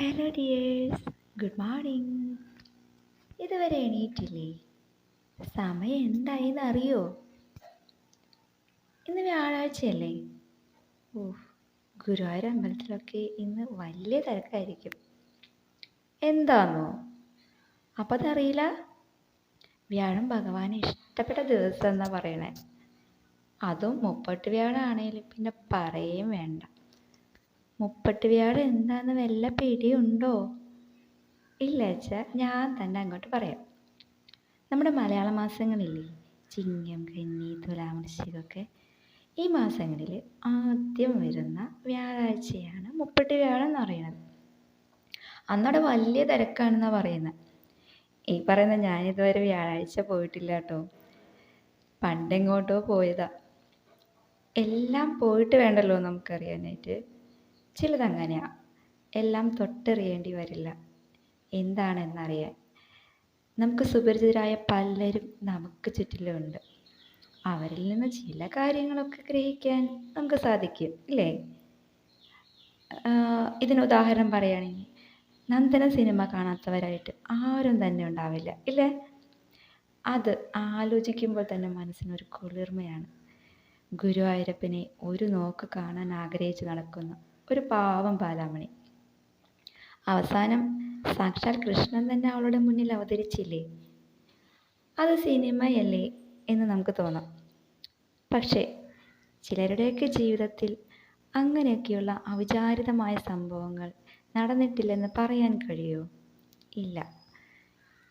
Hello dears good morning ഇതുവരെ എണീറ്റില്ലേ? സമയം എന്തായി അറിയോ? ഇന്ന് വ്യാഴാഴ്ചയല്ലേ? ഓ ഗുരുവായൂർ അമ്പലത്തിലൊക്കെ ഇന്ന് വലിയ തിരക്കായിരിക്കും. എന്താണോ അപ്പം അതറിയില്ല വ്യാഴം ഭഗവാന് ഇഷ്ടപ്പെട്ട ദിവസം എന്നാ പറയണേ. അതും മുപ്പട്ട് വ്യാഴാണേലും പിന്നെ പറയുകയും വേണ്ട. മുപ്പട്ട് വ്യാഴം എന്താന്ന് വല്ല പിടിയുണ്ടോ? ഇല്ല അച്ഛാ ഞാൻ തന്നെ അങ്ങോട്ട് പറയാം. നമ്മുടെ മലയാള മാസങ്ങളില്ലേ? ചിങ്ങം കന്നി തുലാം വൃശ്ചികമൊക്കെ ഈ മാസങ്ങളിൽ ആദ്യം വരുന്ന വ്യാഴാഴ്ചയാണ് മുപ്പട്ട് വ്യാഴം എന്ന് പറയുന്നത്. അന്നവിടെ വലിയ തിരക്കാണെന്നാണ് പറയുന്നത് ഈ പറയുന്ന ഞാനിതുവരെ വ്യാഴാഴ്ച പോയിട്ടില്ല കേട്ടോ. പണ്ടെങ്ങോട്ടോ പോയതാ. എല്ലാം പോയിട്ട് വേണ്ടല്ലോ നമുക്കറിയാനായിട്ട്. ചിലതങ്ങനെയാ. എല്ലാം തൊട്ടെറിയേണ്ടി വരില്ല. എന്താണെന്നറിയാൻ. നമുക്ക് സുപരിചിതരായ പലരും നമുക്ക് ചുറ്റിലുമുണ്ട് അവരിൽ നിന്ന് ചില കാര്യങ്ങളൊക്കെ ഗ്രഹിക്കാൻ നമുക്ക് സാധിക്കും ഇല്ലേ? ഇതിന് ഉദാഹരണം പറയുകയാണെങ്കിൽ നന്ദന സിനിമ കാണാത്തവരായിട്ട് ആരും തന്നെ ഉണ്ടാവില്ല ഇല്ലേ? അത് ആലോചിക്കുമ്പോൾ തന്നെ മനസ്സിനൊരു കുളിർമയാണ്. ഗുരുവായൂരപ്പനെ ഒരു നോക്ക് കാണാൻ ആഗ്രഹിച്ച് നടക്കുന്ന. ഒരു പാവം ബാലാമണി. അവസാനം സാക്ഷാൽ കൃഷ്ണൻ തന്നെ അവളുടെ മുന്നിൽ അവതരിച്ചില്ലേ? അത് സിനിമയല്ലേ എന്ന് നമുക്ക് തോന്നാം. പക്ഷേ ചിലരുടെയൊക്കെ ജീവിതത്തിൽ അങ്ങനെയൊക്കെയുള്ള അവിചാരിതമായ സംഭവങ്ങൾ നടന്നിട്ടില്ലെന്ന് പറയാൻ കഴിയുമോ ഇല്ല.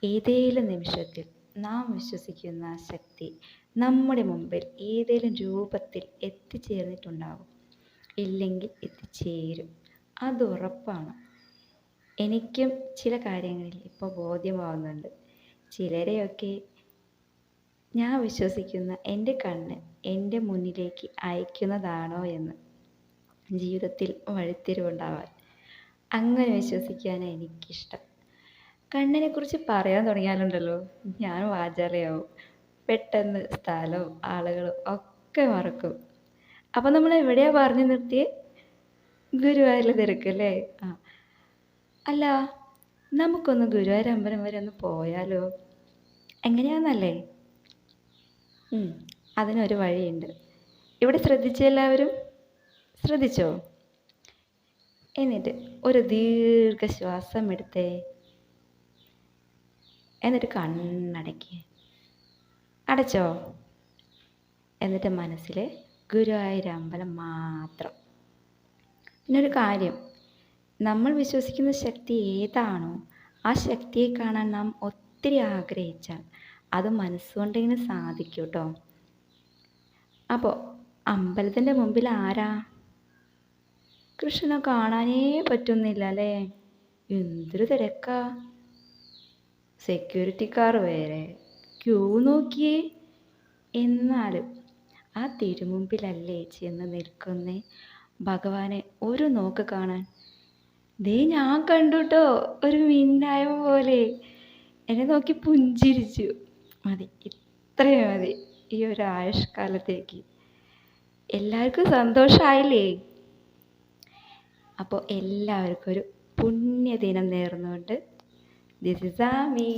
ഏതേലും നിമിഷത്തിൽ നാം വിശ്വസിക്കുന്ന ശക്തി നമ്മുടെ മുമ്പിൽ ഏതെങ്കിലും രൂപത്തിൽ എത്തിച്ചേർന്നിട്ടുണ്ടാവും. ഇല്ലെങ്കിൽ എത്തിച്ചേരും അത് ഉറപ്പാണ്. എനിക്കും ചില കാര്യങ്ങളിൽ ഇപ്പോൾ ബോധ്യമാവുന്നുണ്ട്. ചിലരെയൊക്കെ ഞാൻ വിശ്വസിക്കുന്ന എന്റെ കണ്ണ് എന്റെ മുന്നിലേക്ക് അയക്കുന്നതാണോ എന്ന് ജീവിതത്തിൽ വഴിത്തിരിവുണ്ടാവാൻ അങ്ങനെ വിശ്വസിക്കാനാണ് എനിക്കിഷ്ടം. കണ്ണിനെക്കുറിച്ച് പറയാൻ തുടങ്ങിയാലുണ്ടല്ലോ ഞാൻ വാചാലയാവും. പെട്ടെന്ന് സ്ഥലവും ആളുകളും ഒക്കെ മറക്കും. അപ്പം നമ്മൾ എവിടെയാ പറഞ്ഞു നിർത്തിയേ? തിരക്ക് തിരക്കല്ലേ? ആ. അല്ല നമുക്കൊന്ന് ഗുരുവായൂർ അമ്പലം വരെ ഒന്ന് പോയാലോ? എങ്ങനെയാണെന്നല്ലേ അതിനൊരു വഴിയുണ്ട്. ഇവിടെ ശ്രദ്ധിച്ച എല്ലാവരും? ശ്രദ്ധിച്ചോ? എന്നിട്ട് ഒരു ദീർഘശ്വാസം എടുത്തേ. എന്നിട്ട് കണ്ണടക്കി. അടച്ചോ? എന്നിട്ട് മനസ്സിൽ ഗുരുവായൂർ അമ്പലം മാത്രം. പിന്നെ ഒരു കാര്യം നമ്മൾ വിശ്വസിക്കുന്ന ശക്തി ഏതാണോ ആ ശക്തിയെ കാണാൻ നാം ഒത്തിരി ആഗ്രഹിച്ചാൽ അത് മനസ്സുകൊണ്ടിങ്ങനെ സാധിക്കും കേട്ടോ അപ്പോൾ അമ്പലത്തിന്റെ മുമ്പിൽ ആരാ? കൃഷ്ണനെ കാണാനേ പറ്റുന്നില്ല അല്ലേ? എന്തൊരു തിരക്കാ. സെക്യൂരിറ്റിക്കാർ വേറെ. ക്യൂ നോക്കിയേ. എന്നാലും ആ തിരുമുമ്പിലല്ലേ ചെന്ന് നിൽക്കുന്നേ? ഭഗവാനെ ഒരു നോക്ക് കാണാൻ. ദേ ഞാൻ കണ്ടുട്ടോ ഒരു മിന്നായ പോലെ. എന്നെ നോക്കി പുഞ്ചിരിച്ചു. മതി ഇത്രയും മതി ഈ ഒരു ആയുഷ്കാലത്തേക്ക്. എല്ലാവർക്കും സന്തോഷമായില്ലേ അപ്പോൾ എല്ലാവർക്കും ഒരു പുണ്യദിനം നേർന്നുകൊണ്ട്. This is ആമീ